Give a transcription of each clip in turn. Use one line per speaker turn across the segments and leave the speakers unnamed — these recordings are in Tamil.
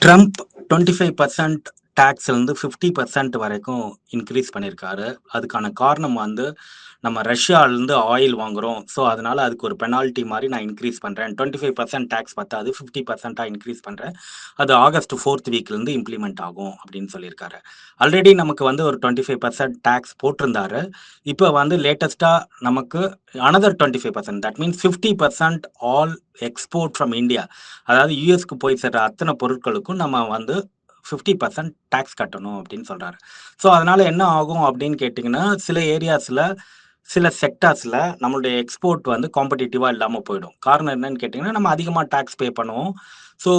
ட்ரம்ப் டுவெண்ட்டி ஃபைவ் பர்சன்ட் டேக்ஸ்லேருந்து ஃபிஃப்டி பர்சன்ட் வரைக்கும் இன்க்ரீஸ் பண்ணியிருக்காரு அதுக்கான காரணம் வந்து நம்ம ரஷ்யாவிலேருந்து ஆயில் வாங்குறோம். ஸோ அதனால அதுக்கு ஒரு பெனால்ட்டி மாதிரி நான் இன்க்ரீஸ் பண்ணுறேன் டுவெண்ட்டி ஃபைவ் பர்சன்ட் டேக்ஸ் பத்தாது ஃபிஃப்டி பர்சன்ட்டாக இன்க்ரீஸ் பண்ணுறேன் அது ஆகஸ்ட் ஃபோர்த் வீக்லேருந்து இம்ப்ளிமெண்ட் ஆகும் அப்படின்னு சொல்லியிருக்காரு. ஆல்ரெடி நமக்கு வந்து ஒரு டுவெண்ட்டி ஃபைவ் பர்சன்ட் டேக்ஸ் போட்டிருந்தாரு. இப்போ வந்து லேட்டஸ்ட்டாக நமக்கு another twenty five percent that means fifty percent all export from India அதாவது யூஎஸ்க்கு போய் சேர்ற அத்தனை பொருட்களுக்கும் நம்ம வந்து ஃபிஃப்டி பர்சன்ட் டேக்ஸ் கட்டணும் அப்படின்னு சொல்கிறாரு ஸோ அதனால் என்ன ஆகும் அப்படின்னு கேட்டிங்கன்னா சில ஏரியாஸில் சில செக்டார்ஸில் நம்மளுடைய எக்ஸ்போர்ட் வந்து காம்படிட்டிவாக இல்லாமல் போயிடும். காரணம் என்னன்னு கேட்டிங்கன்னா நம்ம அதிகமாக டேக்ஸ் பே பண்ணுவோம். ஸோ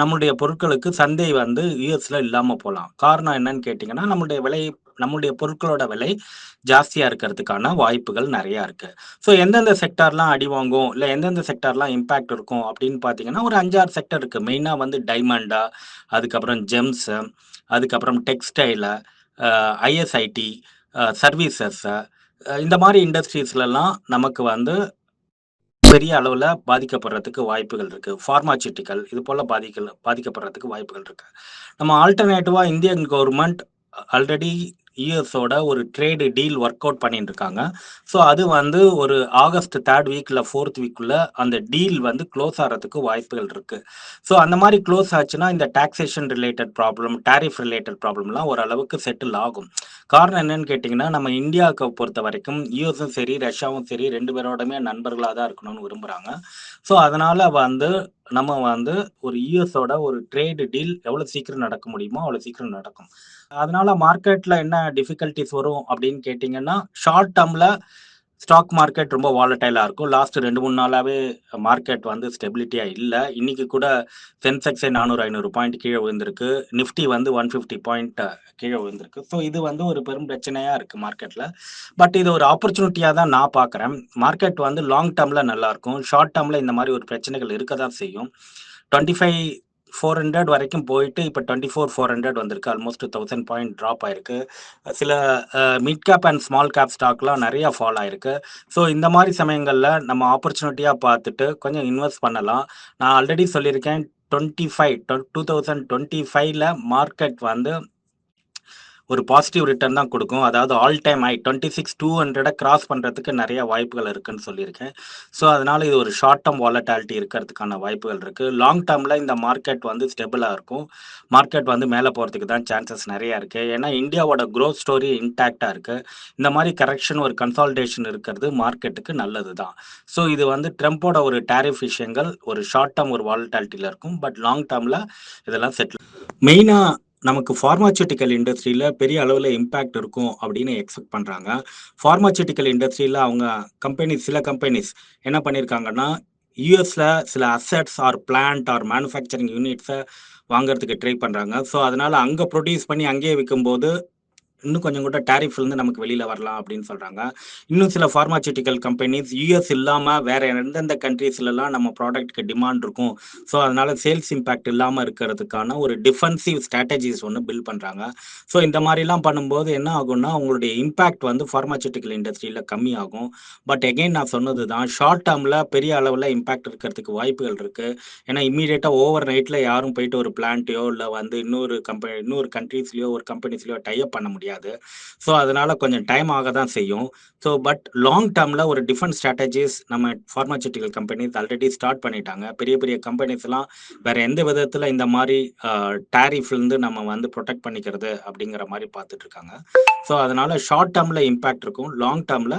நம்மளுடைய பொருட்களுக்கு சந்தை வந்து யூஎஸில் இல்லாமல் போகலாம் காரணம் என்னன்னு கேட்டிங்கன்னா நம்மளுடைய விலை நம்மளுடைய பொருட்களோட விலை ஜாஸ்தியாக இருக்கிறதுக்கான வாய்ப்புகள் நிறையா இருக்குது ஸோ எந்தெந்த செக்டார்லாம் அடி வாங்கும் இல்லை எந்தெந்த செக்டார்லாம் இம்பேக்ட் இருக்கும் அப்படின்னு பார்த்தீங்கன்னா ஒரு அஞ்சாறு செக்டர் இருக்குது மெயினாக வந்து டைமண்டா அதுக்கப்புறம் ஜெம்ஸு அதுக்கப்புறம் டெக்ஸ்டைலு ஐஎஸ்ஐடி சர்வீசஸ்ஸு இந்த மாதிரி இண்டஸ்ட்ரீஸ்லலாம் நமக்கு வந்து பெரிய அளவில் பாதிக்கப்படுறதுக்கு வாய்ப்புகள் இருக்குது ஃபார்மாசிட்டிக்கல் இது போல் பாதிக்க பாதிக்கப்படுறதுக்கு வாய்ப்புகள் இருக்குது நம்ம ஆல்டர்னேட்டிவாக இந்தியன் கவர்மெண்ட் ஆல்ரெடி யூஎஸோட ஒரு ட்ரேடு டீல் ஒர்க் அவுட் பண்ணிட்டு இருக்காங்க ஸோ அது வந்து ஒரு ஆகஸ்ட் தேர்ட் வீக்கில் ஃபோர்த் வீக்குள்ள அந்த டீல் வந்து க்ளோஸ் ஆகிறதுக்கு வாய்ப்புகள் இருக்குது ஸோ அந்த மாதிரி க்ளோஸ் ஆச்சுன்னா இந்த taxation related problem tariff related ப்ராப்ளம்லாம் ஓரளவுக்கு செட்டில் ஆகும். காரணம் என்னன்னு கேட்டிங்கன்னா நம்ம இந்தியாவுக்கு பொறுத்த வரைக்கும் யூஎஸும் சரி ரஷ்யாவும் சரி ரெண்டு பேரோடமே நண்பர்களாக தான் இருக்கணும்னு விரும்புகிறாங்க ஸோ அதனால் வந்து நம்ம வந்து ஒரு யூஎஸோட ஒரு ட்ரேடு டீல் எவ்வளோ சீக்கிரம் நடக்க முடியுமோ அவ்வளோ சீக்கிரம் நடக்கும். அதனால மார்க்கெட்டில் என்ன டிஃபிகல்ட்டிஸ் வரும் அப்படின்னு கேட்டிங்கன்னா ஷார்ட் டேர்மில் ஸ்டாக் மார்க்கெட் ரொம்ப வாலட்டைலாக இருக்கும். லாஸ்ட் ரெண்டு மூணு நாளாகவே மார்க்கெட் வந்து ஸ்டெபிலிட்டியாக இல்லை. இன்னைக்கு கூட சென்செக்ஸே நானூறு ஐநூறு பாயிண்ட் கீழே விழுந்திருக்கு. நிஃப்டி வந்து ஒன் ஃபிஃப்டி பாயிண்ட் கீழே விழுந்திருக்கு. ஸோ இது வந்து ஒரு பெரும் பிரச்சனையாக இருக்குது மார்க்கெட்டில் பட் இது ஒரு ஆப்பர்ச்சுனிட்டியாக தான் நான் பார்க்குறேன். மார்க்கெட் வந்து லாங் டேர்மில் நல்லாயிருக்கும் ஷார்ட் டேர்மில் இந்த மாதிரி ஒரு பிரச்சனைகள் இருக்க தான் செய்யும். டுவெண்ட்டி ஃபைவ் ஃபோர் ஹண்ட்ரட் வரைக்கும் போயிட்டு இப்போ டுவெண்ட்டி ஃபோர் ஃபோர் ஹண்ட்ரட் வந்திருக்கு. ஆல்மோஸ்ட் தௌசண்ட் பாயிண்ட் ட்ராப் ஆயிருக்கு. சில mid cap and small cap ஸ்டாக்லாம் நிறையா ஃபால் ஆயிருக்கு. ஸோ இந்த மாதிரி சமயங்களில் நம்ம ஆப்பர்ச்சுனிட்டியாக பார்த்துட்டு கொஞ்சம் இன்வெஸ்ட் பண்ணலாம். நான் ஆல்ரெடி சொல்லியிருக்கேன் twenty five two thousand twenty ஃபைவ்ல மார்க்கெட் வந்து ஒரு பாசிட்டிவ் ரிட்டர்ன் தான் கொடுக்கும். அதாவது all time high twenty six two ஹண்ட்ரடை cross பண்ணுறதுக்கு நிறைய வாய்ப்புகள் இருக்குன்னு சொல்லியிருக்கேன். ஸோ அதனால் இது ஒரு ஷார்ட் டேர்ம் வாலட்டாலிட்டி இருக்கிறதுக்கான வாய்ப்புகள் இருக்குது லாங் டேர்மில் இந்த மார்க்கெட் வந்து ஸ்டெபிளாக இருக்கும். மார்க்கெட் வந்து மேலே போகிறதுக்கு தான் சான்சஸ் நிறையா இருக்குது ஏன்னா இந்தியாவோட க்ரோத் ஸ்டோரி இன்டாக்டாக இருக்குது இந்த மாதிரி கரெக்ஷன் ஒரு கன்சால்டேஷன் இருக்கிறது மார்க்கெட்டுக்கு நல்லது தான். ஸோ இது வந்து ட்ரம்ப்போட ஒரு டேரிஃப் விஷயங்கள் ஒரு ஷார்ட் டேர்ம் ஒரு வாலட்டாலிட்டியில் இருக்கும். பட் லாங் டேர்மில் இதெல்லாம் செட்டில் மெயினாக நமக்கு ஃபார்மாசூட்டிக்கல் இண்டஸ்ட்ரியில் பெரிய அளவில் இம்பேக்ட் இருக்கும் அப்படின்னு எக்ஸ்பெக்ட் பண்ணுறாங்க ஃபார்மாசூட்டிக்கல் இண்டஸ்ட்ரியில் அவங்க கம்பெனிஸ் சில கம்பெனிஸ் என்ன பண்ணியிருக்காங்கன்னா யூஎஸில் சில assets or plants or manufacturing யூனிட்ஸை வாங்குறதுக்கு ட்ரை பண்ணுறாங்க ஸோ அதனால் அங்கே ப்ரொடியூஸ் பண்ணி அங்கேயே விற்கும்போது இன்னும் கொஞ்சம் கூட டேரிஃப்லேருந்து நமக்கு வெளியில் வரலாம் அப்படின்னு சொல்கிறாங்க இன்னும் சில ஃபார்மாசூட்டிக்கல் கம்பெனிஸ் யூஎஸ் இல்லாமல் வேறு எந்தெந்த கண்ட்ரீஸ்லலாம் நம்ம ப்ராடக்ட்க்கு டிமாண்ட் இருக்கும். ஸோ அதனால் சேல்ஸ் இம்பேக்ட் இல்லாமல் இருக்கிறதுக்கான ஒரு டிஃபென்சிவ் ஸ்ட்ராட்டஜிஸ் ஒன்று பில்ட் பண்ணுறாங்க ஸோ இந்த மாதிரிலாம் பண்ணும்போது என்ன ஆகும்னா அவங்களுடைய இம்பேக்ட் வந்து ஃபார்மாசூட்டிக்கல் இண்டஸ்ட்ரியில் கம்மியாகும் பட் எகெயின் நான் சொன்னது தான் ஷார்ட் டேர்மில் பெரிய அளவில் இம்பேக்ட் இருக்கிறதுக்கு வாய்ப்புகள் இருக்குது ஏன்னா இம்மீடியட்டாக ஓவர் நைட்டில் யாரும் போயிட்டு ஒரு பிளான்ட்டையோ இல்லை வந்து இன்னொரு கம்பெனி இன்னொரு கண்ட்ரீஸ்லையோ ஒரு கம்பெனிஸ்லையோ டைப் பண்ண முடியாது. முடியாது. ஸோ அதனால கொஞ்சம் டைம் ஆக தான் செய்யும் ஸோ பட் லாங் டேர்மில் ஒரு டிஃப்ரெண்ட் ஸ்ட்ராட்டஜிஸ் நம்ம ஃபார்மாசூட்டிக்கல் கம்பெனிஸ் ஆல்ரெடி ஸ்டார்ட் பண்ணிட்டாங்க. பெரிய பெரிய கம்பெனிஸ்லாம் வேறு எந்த விதத்தில் இந்த மாதிரி டேரிஃப்லேருந்து நம்ம வந்து ப்ரொடெக்ட் பண்ணிக்கிறது அப்படிங்கிற மாதிரி பார்த்துட்டு இருக்காங்க. ஸோ அதனால் ஷார்ட் டேர்மில் இம்பேக்ட் இருக்கும். லாங் டேர்மில்